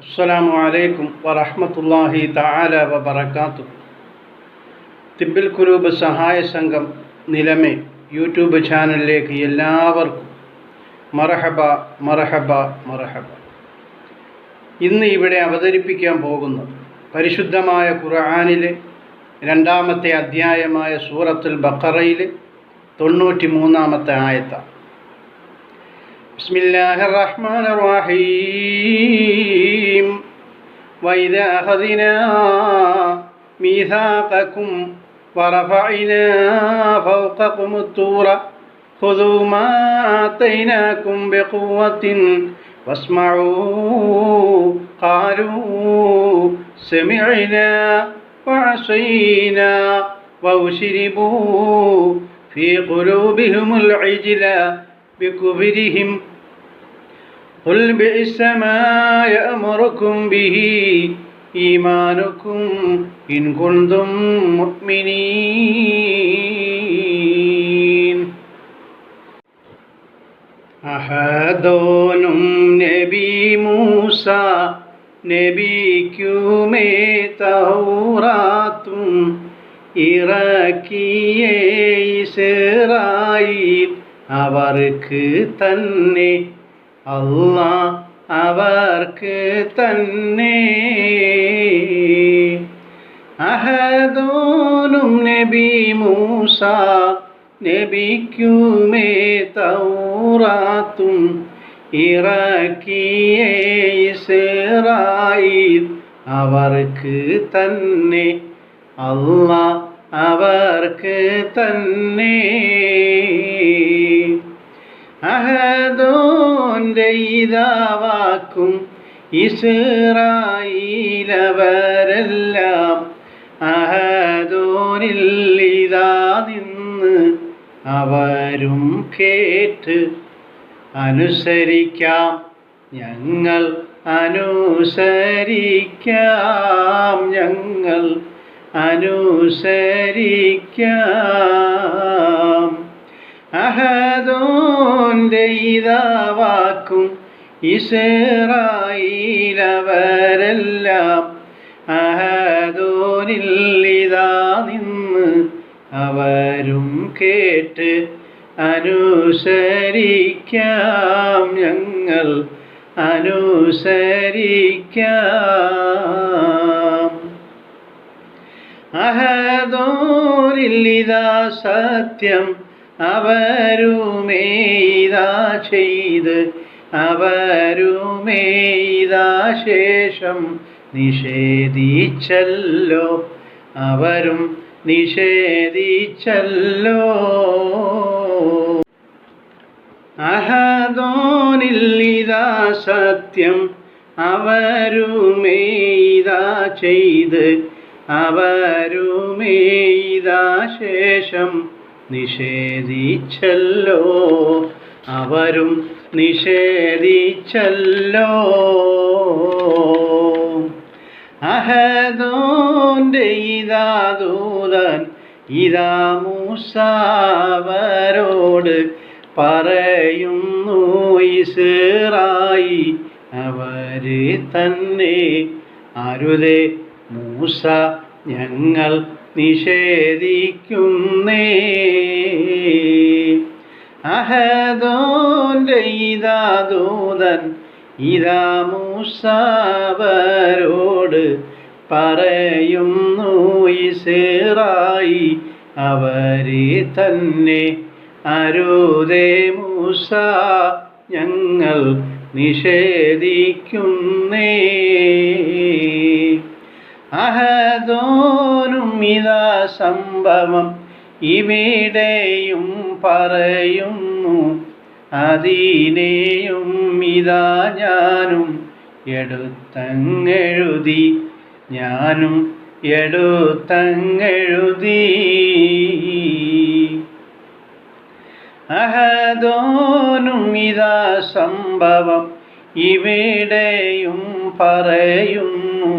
അസ്സലാമു അലൈക്കും വറഹമത്തല്ലാഹി തആല വബർക്കാത്തു തിബിൽ കുരൂബ് സഹായ സംഘം നിലമേ യൂട്യൂബ് ചാനലിലേക്ക് എല്ലാവർക്കും മറഹബ മറഹബ മറഹബ ഇന്ന് ഇവിടെ അവതരിപ്പിക്കാൻ പോകുന്നത് പരിശുദ്ധമായ ഖുർആാനിലെ രണ്ടാമത്തെ അധ്യായമായ സൂറത്തുൽ ബഖറയിലെ തൊണ്ണൂറ്റി മൂന്നാമത്തെ ആയത്താണ്. بسم الله الرحمن الرحيم. وإذا أخذنا ميثاقكم ورفعنا فوقكم الطور خذوا ما آتيناكم بقوة واسمعوا. قالوا سمعنا وعصينا وأشربوا في قلوبهم العجل بكفرهم قل بئس ما يأمركم به إيمانكم إن كنتم مؤمنين അഹദോനും നബി മൂസ നബിക്കുമേ തൗറാത്തും ഇറക്കിയേ ഇസ്രായിൽ അവർക്ക് തന്നെ അല്ല അവർക്ക് തന്നെ അഹദോനും നബി മൂസ നബിക്കുമേ തൗറാത്തും ഇറക്കിയേ ഇസ്രായിൽ അവർക്ക് തന്നെ അല്ല അവർക്ക് തന്നെ അഹദോന്റെ ഇതാവാക്കും ഇസ്രായിലവരെല്ലാം അഹദോനിൽ ഇതാ നിന്ന് അവരും കേട്ട് അനുസരിക്കാം. ഞങ്ങൾ അനുസരിക്കാം. ഞങ്ങൾ അനുസരിക്കാം. അഹദോന്റെ ഇതാവാക്കും ഇസ്രായിലവരെല്ലാം അഹദോനിൽ ഇതാ നിന്ന് അവരും കേട്ട് അനുസരിക്കാം ഞങ്ങൾ അനുസരിക്കാം. അഹദോരില്ലിതാ സത്യം അവരുമേതാ ചെയ്ത് അവരുമേതാ ശേഷം നിഷേധിച്ചല്ലോ അവരും നിഷേധിച്ചല്ലോ. അഹദോനില്ലിതാ സത്യം അവരുമേതാ ചെയ്ത് അവരുമേതാ ശേഷം നിഷേധിച്ചല്ലോ. അവരും നിഷേധിച്ചല്ലോ. അഹദോന്റെ ഇതാ ദൂതൻ ഇതാ മൂസാവരോട് പറയുന്നു ഇസ്രായി അവർ തന്നെ അരുതേ മൂസ ഞങ്ങൾ നിഷേധിക്കുന്നേ. അഹദോന്റെ ഇതാ മൂസാവരോട് പറയുന്നു ഇസേറായി അവരെ തന്നെ അരുതേ മൂസ ഞങ്ങൾ നിഷേധിക്കുന്നേ. അഹദോനും ഇതാ സംഭവം ഇവിടെയും പറയുന്നു. അതിനെയും ഇതാ ഞാനും എടുത്തങ്ങെഴുതി ഞാനും എടുത്തങ്ങെഴുതി. അഹദോനും ഇതാ സംഭവം ഇവിടെയും പറയുന്നു.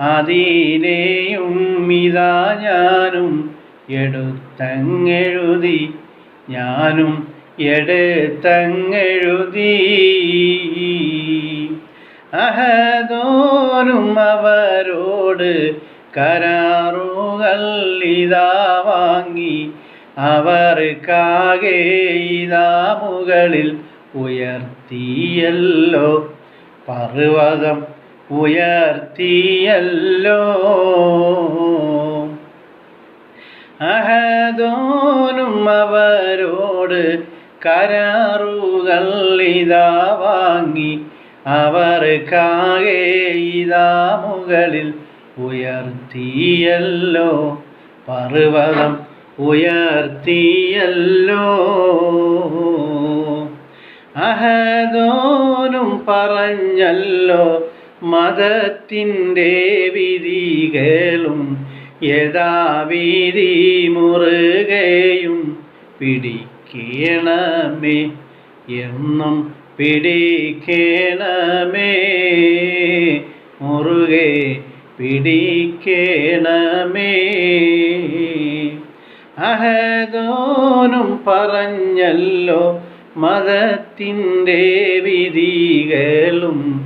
അതിനെയും ഇതാ ഞാനും എടുത്തങ്ങെഴുതി ഞാനും എടുത്തങ്ങെഴുതി. അഹദോനും അവരോട് കരാറുകൾ ഇതാ വാങ്ങി അവർക്കാകെ ഇതാ മുകളിൽ ഉയർത്തിയല്ലോ പർവതം. ഉയർത്തിയല്ലോ. അഹദോനും അവരോട് കരാറുകൾ ഇതാ വാങ്ങി അവർക്കാകെ ഇതാ മുകളിൽ ഉയർത്തിയല്ലോ. പർവതം ഉയർത്തിയല്ലോ. അഹദോനും പറഞ്ഞല്ലോ മതത്തിന്റെ വിധികളും യഥാവിധി മുറുകയും പിടിക്കണമേ എന്നും പിടിക്കണമേ. മുറുകെ പിടിക്കണമേ. അഹദോനും പറഞ്ഞല്ലോ മതത്തിന്റെ വിധികളും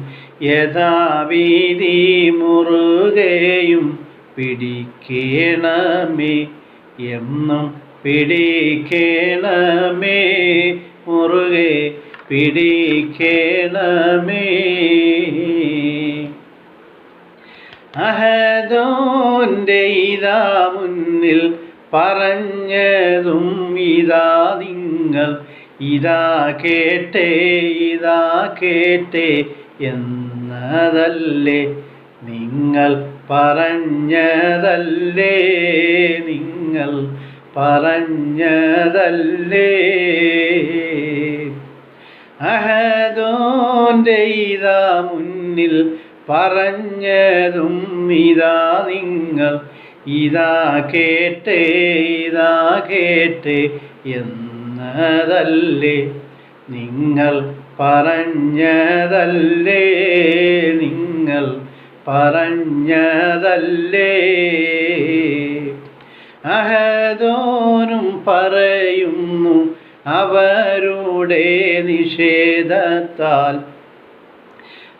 യഥാവിധി മുറുകയും പിടിക്കണമേ. എന്നും പിടിക്കണമേ മുറുകെ പിടിക്കണമേ. അഹദോന്റെ ഇതാ മുന്നിൽ പറഞ്ഞതും ഇതാ നിങ്ങൾ ഇതാ കേട്ടേ ഇതാ കേട്ടേ. എന്നതല്ലേ? നിങ്ങൾ പറഞ്ഞതല്ലേ? നിങ്ങൾ പറഞ്ഞതല്ലേ? അഹദോന്റെ ഇതാ മുന്നിൽ പറഞ്ഞതും ഇതാ നിങ്ങൾ. ഇതാ കേട്ടേ ഇതാ കേട്ടേ എന്നതല്ലേ? നിങ്ങൾ പറഞ്ഞതല്ലേ നിങ്ങൾ? പറഞ്ഞതല്ലേ? അഹദോനും പറയുന്നു അവരുടെ നിഷേധത്താൽ.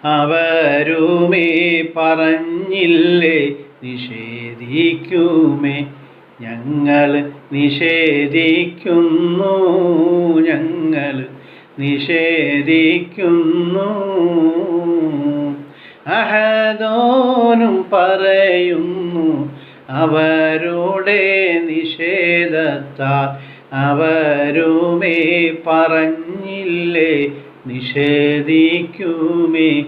അവരുമേ പറഞ്ഞില്ലേ? നിഷേധിക്കുമേ? ഞങ്ങൾ നിഷേധിക്കുന്നു ഞങ്ങൾ നിഷേധിക്കുന്നു. അഹദോനും പറയുന്നു അവരുടെ നിഷേധത്താൽ അവരുമേ പറഞ്ഞില്ലേ? നിഷേധിക്കുമേ.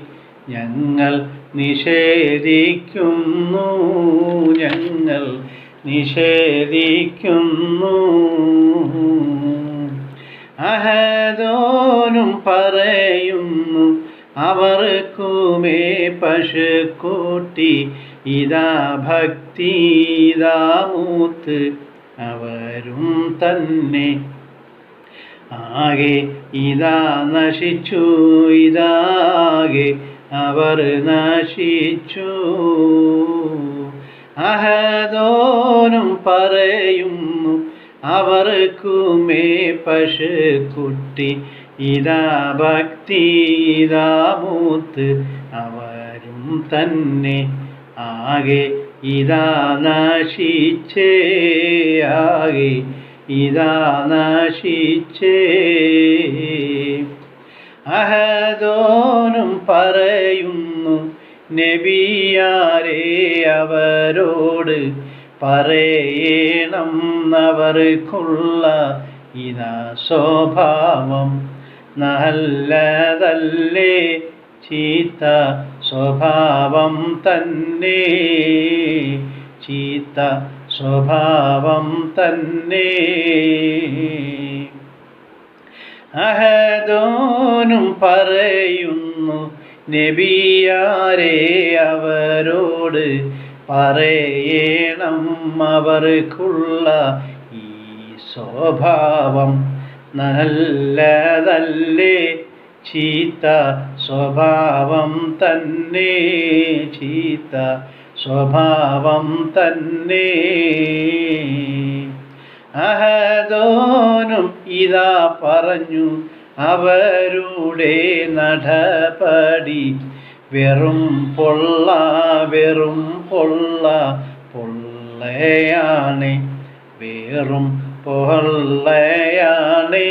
ഞങ്ങൾ നിഷേധിക്കുന്നു ഞങ്ങൾ നിഷേധിക്കുന്നു. അഹദോനും പറയുന്നു അവർക്കുമേ പശുക്കൂട്ടി ഇതാ ഭക്തി ഇതാ മൂത്ത് അവരും തന്നെ. ആകെ ഇതാ നശിച്ചു ഇതാകെ അവർ നശിച്ചു. അഹദോനും പറയുന്നു അവർക്കുമേ പശുക്കുട്ടി ഇതാ ഭക്തി ഇതാ മൂത്ത് അവരും തന്നെ ആകെ ഇതാ നശിച്ചേ ആകെ ഇതാ നശിച്ചേ. അഹദോനും പറയുന്നു നബിയാരേ അവരോട് പറയണം അവർക്കുള്ള ഇതാ സ്വഭാവം നല്ലതല്ലേ ചീത്ത സ്വഭാവം തന്നെ. ചീത്ത സ്വഭാവം തന്നെ. അഹദോനും പറയുന്നു നബിയാരെ അവരോട് പറയണം അവർക്കുള്ള ഈ സ്വഭാവം. നല്ലതല്ലേ ചീത്ത സ്വഭാവം തന്നെ ചീത്ത സ്വഭാവം തന്നെ. അഹദോനും ഇതാ പറഞ്ഞു അവരുടെ നടപടി വെറും പൊള്ള വെറും പൊള്ള പൊള്ളയാണ്. വെറും പൊള്ളയാണ്.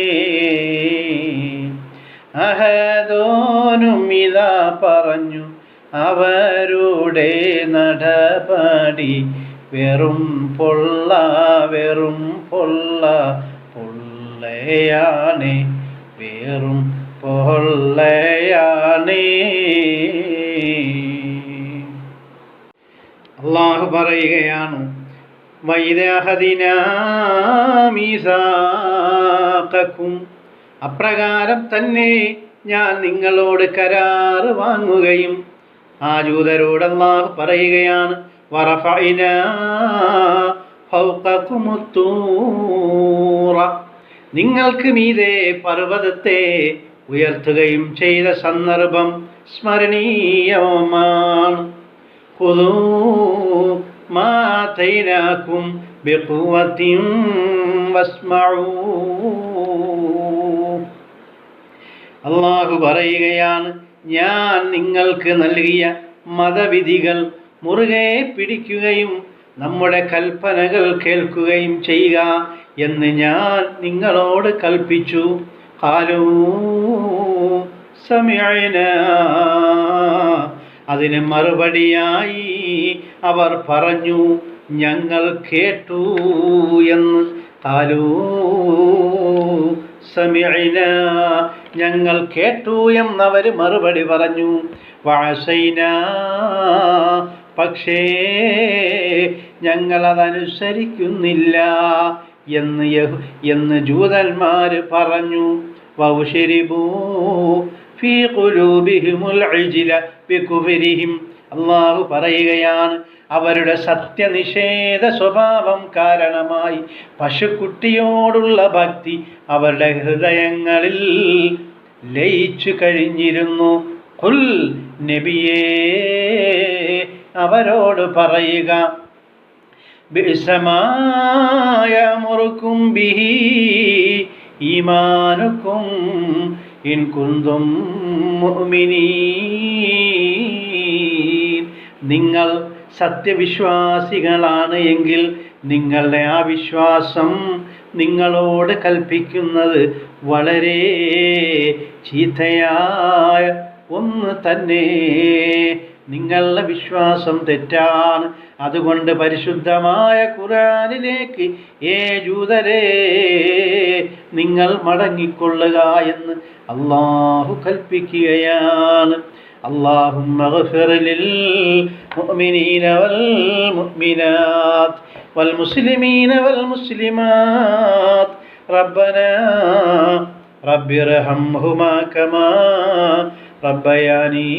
അഹദോനും ഇതാ പറഞ്ഞു അവരുടെ നടപടി. വെറും പൊള്ള വെറും പൊള്ള പൊള്ളയാണ്. വെറും അള്ളാഹു പറയുകയാണ് വൈദാഹദിനും അപ്രകാരം തന്നെ ഞാൻ നിങ്ങളോട് കരാറ് വാങ്ങുകയും ആ ജൂതരോട് അള്ളാഹു പറയുകയാണ് നിങ്ങൾക്ക് മീതെ പർവതത്തെ ഉയർത്തുകയും ചെയ്ത സന്ദർഭം സ്മരണീയമാണ് മാതൈനാക്കും അള്ളാഹു പറയുകയാണ് ഞാൻ നിങ്ങൾക്ക് നൽകിയ മതവിധികൾ മുറുകെ പിടിക്കുകയും നമ്മുടെ കൽപ്പനകൾ കേൾക്കുകയും ചെയ്യുക എന്ന് ഞാൻ നിങ്ങളോട് കൽപ്പിച്ചു. കാലൂ സമയന അതിന് മറുപടിയായി അവർ പറഞ്ഞു ഞങ്ങൾ കേട്ടു എന്ന്. കാലൂ സമയന ഞങ്ങൾ കേട്ടു എന്നവർ മറുപടി പറഞ്ഞു വാസൈന പക്ഷേ ഞങ്ങളതനുസരിക്കുന്നില്ല എന്ന് എന്ന് ജൂതന്മാർ പറഞ്ഞു. അള്ളാഹു പറയുകയാണ് അവരുടെ സത്യനിഷേധ സ്വഭാവം കാരണമായി പശുക്കുട്ടിയോടുള്ള ഭക്തി അവരുടെ ഹൃദയങ്ങളിൽ ലയിച്ചു കഴിഞ്ഞിരുന്നു. കുൽ നബിയേ അവരോട് പറയുക ബിസമായ മുറുക്കും ബിഹി ഈമാനുക്കും ഇൻ കുന്തും നിങ്ങൾ സത്യവിശ്വാസികളാണ് എങ്കിൽ നിങ്ങളുടെ ആ വിശ്വാസം നിങ്ങളോട് കൽപ്പിക്കുന്നത് വളരെ ചീത്തയായ ഒന്ന് തന്നെ. നിങ്ങളുടെ വിശ്വാസം തെറ്റാണ് അതുകൊണ്ട് പരിശുദ്ധമായ ഖുറാനിലേക്ക് ഏ ജൂതരെ നിങ്ങൾ മടങ്ങിക്കൊള്ളുക എന്ന് അള്ളാഹു കൽപ്പിക്കുകയാണ് اللهم اغفر للمؤمنين والمؤمنات والمسلمين والمسلمات ربنا رب ارحمهما كما ربياني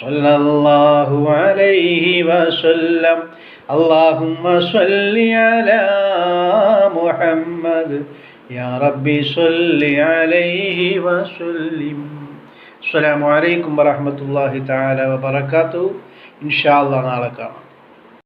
صلى الله عليه وسلم اللهم صل على محمد يا ربي صل عليه وسلم السلام عليكم ورحمة الله تعالى وبركاته إن شاء الله نالكم